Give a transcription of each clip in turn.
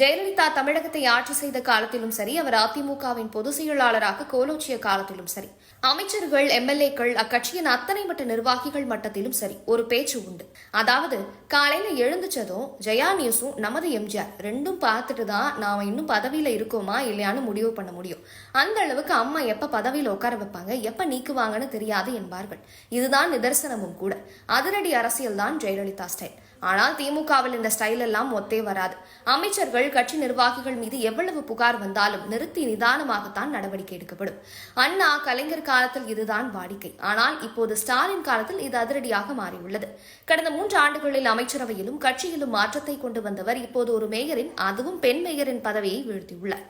ஜெயலலிதா தமிழகத்தை ஆட்சி செய்த காலத்திலும் சரி அவர் அதிமுகவின் பொதுச் செயலாளராக கோலோச்சிய காலத்திலும் சரி. அமைச்சர்கள் எம்எல்ஏக்கள் அக்கட்சியின் அத்தனை மட்ட நிர்வாகிகள் மட்டத்திலும் சரி ஒரு பேச்சு உண்டு. அதாவது காலையில எழுந்துச்சதும் ஜெயா நியூஸும் நமது எம்ஜிஆர் ரெண்டும் பார்த்துட்டு தான் நாம இன்னும் பதவியில இருக்கோமா இல்லையான்னு முடிவு பண்ண முடியும். அந்த அளவுக்கு அம்மா எப்ப பதவியில உட்கார வைப்பாங்க எப்ப நீக்குவாங்கன்னு தெரியாது என்பார்கள். இதுதான் நிதர்சனமும் கூட. அதிரடி அரசியல் தான் ஜெயலலிதா ஸ்டைல். ஆனால் திமுகவில் இந்த ஸ்டைல் எல்லாம் ஒத்தே வராது. அமைச்சர்கள் கட்சி நிர்வாகிகள் மீது எவ்வளவு புகார் வந்தாலும் நிறுத்தி நிதானமாகத்தான் நடவடிக்கை எடுக்கப்படும். அண்ணா கலைஞர் காலத்தில் இதுதான் வாடிக்கை. ஆனால் இப்போது ஸ்டாலின் காலத்தில் இது அதிரடியாக மாறியுள்ளது. கடந்த மூன்று ஆண்டுகளில் அமைச்சரவையிலும் கட்சியிலும் மாற்றத்தை கொண்டு வந்தவர் இப்போது ஒரு மேயரின் அதுவும் பெண் மேயரின் பதவியை வீழ்த்தியுள்ளார்.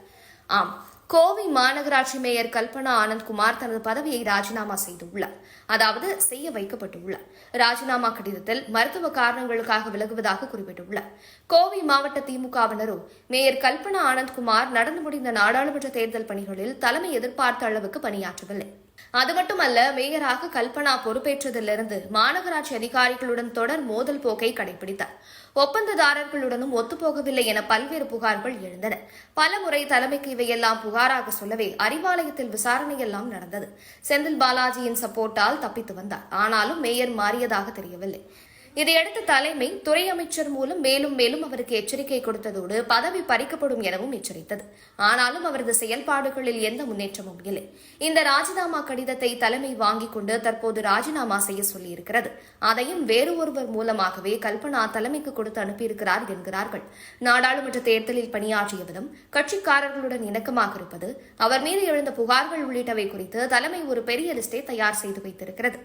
ஆம் கோவை மாநகராட்சி மேயர் கல்பனா ஆனந்த்குமார் தனது பதவியை ராஜினாமா செய்துள்ளார். அதாவது செய்ய வைக்கப்பட்டுள்ளார். ராஜினாமா கடிதத்தில் மருத்துவ காரணங்களுக்காக விலகுவதாக குறிப்பிட்டுள்ளார். கோவை மாவட்ட திமுகவினரும் மேயர் கல்பனா ஆனந்த்குமார் நடந்து முடிந்த நாடாளுமன்ற தேர்தல் பணிகளில் தலைமை எதிர்பார்த்த அளவுக்கு பணியாற்றவில்லை. அது மட்டுமல்ல மேயராக கல்பனா பொறுப்பேற்றதிலிருந்து மாநகராட்சி அதிகாரிகளுடன் தொடர் மோதல் போக்கை கடைபிடித்தார். ஒப்பந்ததாரர்களுடனும் ஒத்துப்போகவில்லை என பல்வேறு புகார்கள் எழுந்தன. பல முறை தலைமைக்கு இவையெல்லாம் புகாராக சொல்லவே அறிவாலயத்தில் விசாரணையெல்லாம் நடந்தது. செந்தில் பாலாஜியின் சப்போர்ட்டால் தப்பித்து வந்தார். ஆனாலும் மேயர் மாறியதாக தெரியவில்லை. இதையடுத்து தலைமை துறை அமைச்சர் மூலம் மேலும் மேலும் அவருக்கு எச்சரிக்கை கொடுத்ததோடு பதவி பறிக்கப்படும் எனவும் எச்சரித்தது. ஆனாலும் அவரது செயல்பாடுகளில் எந்த முன்னேற்றமும் இல்லை. இந்த ராஜினாமா கடிதத்தை தலைமை வாங்கிக் கொண்டு தற்போது ராஜினாமா செய்ய சொல்லியிருக்கிறது. அதையும் வேறு ஒருவர் மூலமாகவே கல்பனா தலைமைக்கு கொடுத்து அனுப்பியிருக்கிறார் என்கிறார்கள். நாடாளுமன்ற தேர்தலில் பணியாற்றிய விதம் கட்சிக்காரர்களுடன் இணக்கமாக இருப்பது அவர் மீது எழுந்த புகார்கள் உள்ளிட்டவை குறித்து தலைமை ஒரு பெரிய லிஸ்டை தயார் செய்து வைத்திருக்கிறது.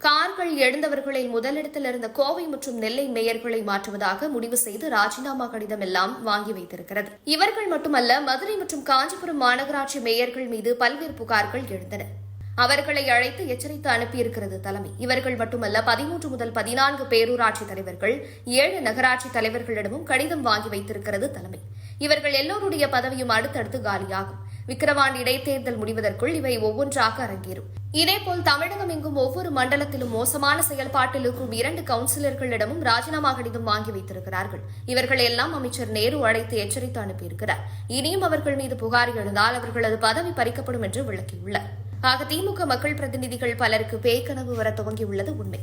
கார்கள் எழுந்தவர்களை முதலிடத்தில் இருந்த கோவை மற்றும் நெல்லை மேயர்களை மாற்றுவதாக முடிவு செய்து ராஜினாமா கடிதம் எல்லாம் வாங்கி வைத்திருக்கிறது. இவர்கள் மட்டுமல்ல மதுரை மற்றும் காஞ்சிபுரம் மாநகராட்சி மேயர்கள் மீது பல்வேறு புகார்கள் எழுந்தன. அவர்களை அழைத்து எச்சரித்து அனுப்பியிருக்கிறது தலைமை. இவர்கள் மட்டுமல்ல பதிமூன்று முதல் பதினான்கு பேரூராட்சி தலைவர்கள் ஏழு நகராட்சி தலைவர்களிடமும் கடிதம் வாங்கி வைத்திருக்கிறது தலைமை. இவர்கள் எல்லோருடைய பதவியும் அடுத்தடுத்து காலியாகும். விக்கிரவாண்டி இடைத்தேர்தல் முடிவதற்குள் இவை ஒவ்வொன்றாக அரங்கேறும். இதேபோல் தமிழகம் எங்கும் ஒவ்வொரு மண்டலத்திலும் மோசமான செயல்பாட்டில் இருக்கும் இரண்டு கவுன்சிலர்களிடமும் ராஜினாமா கடிதம் வாங்கி வைத்திருக்கிறார்கள். இவர்கள் எல்லாம் அமைச்சர் நேரு அழைத்து எச்சரித்து அனுப்பியிருக்கிறார். இனியும் அவர்கள் மீது புகார் எழுந்தால் அவர்களது பதவி பறிக்கப்படும் என்று விளக்கியுள்ளார். ஆக திமுக மக்கள் பிரதிநிதிகள் பலருக்கு பேய்கனவு வர துவங்கியுள்ளது உண்மை.